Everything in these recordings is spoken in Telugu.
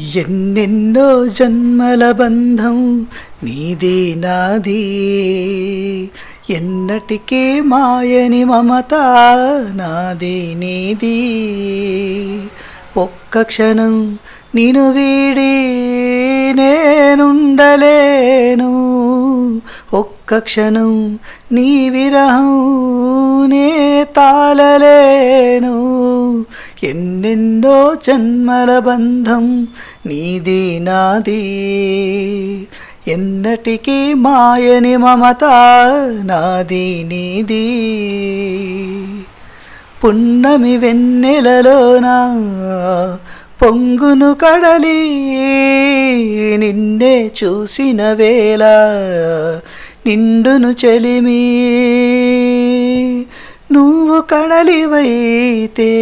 ఎన్నెన్నో జన్మల బంధం నీది నాది. ఎన్నటికీ మాయని మమత నాది నీది. ఒక్క క్షణం నేను వీడి నేనుండలేను. ఒక్క క్షణం నీ విరహం నే తాళలేను. ఎన్నెన్నో జన్మల బంధం నీది నాది. ఎన్నటికీ మాయని మమత నాది నీది. పున్నమి వెన్నెలలోన పొంగును కడలి నిన్నే చూసిన వేళ నిండును చెలిమీ. కలివైతే కడలివైతే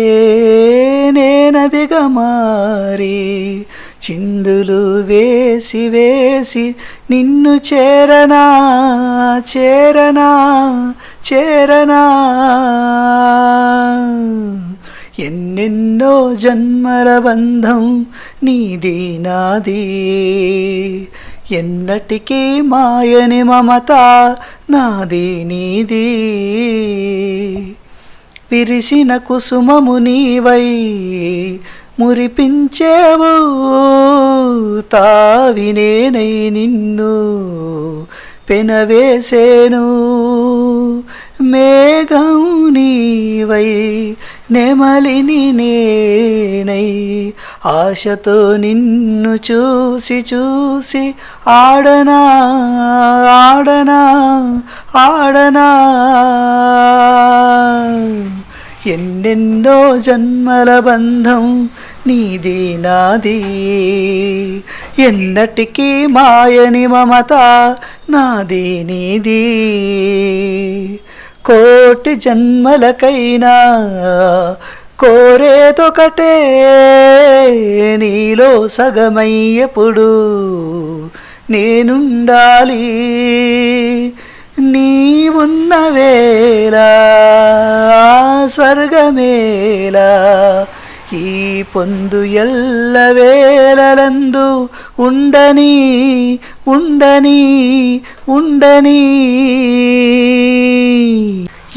నేనదిగా మారి చిందులు వేసి వేసి నిన్ను చేరనా చేరనా చేరనా. ఎన్నెన్నో జన్మల బంధం నీది నాది. ఎన్నటికీ మాయని మమత నాది నీది. విరిసిన కుసుమము నీవై మురిపించేవు తావినేనై నిన్ను పెనవేసేను మేఘం నీవై నెమలిని నేనై ఆశతో నిన్ను చూసి చూసి ఆడనా ఆడనా ఆడనా. ఎన్నెన్నో జన్మల బంధం నీది నాది. ఎన్నటికీ మాయని మమత నాది నీది. కోటి జన్మలకైనా కోరేదొకటే నీలో సగమయ్యప్పుడు నేనుండాలి. నీ ఉన్న వేళ స్వర్గమేలా ఈ పొందు ఎల్ల వేళలందు ఉండని ఉండని ఉండని.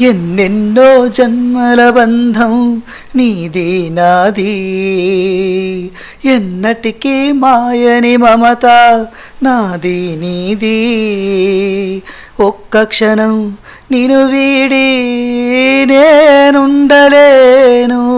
ఎన్నెన్నో జన్మల బంధం నీది నాది. ఎన్నటికీ మాయని మమత నాది నీది. ఒక్క క్షణం నేను వీడి నేనుండలేను.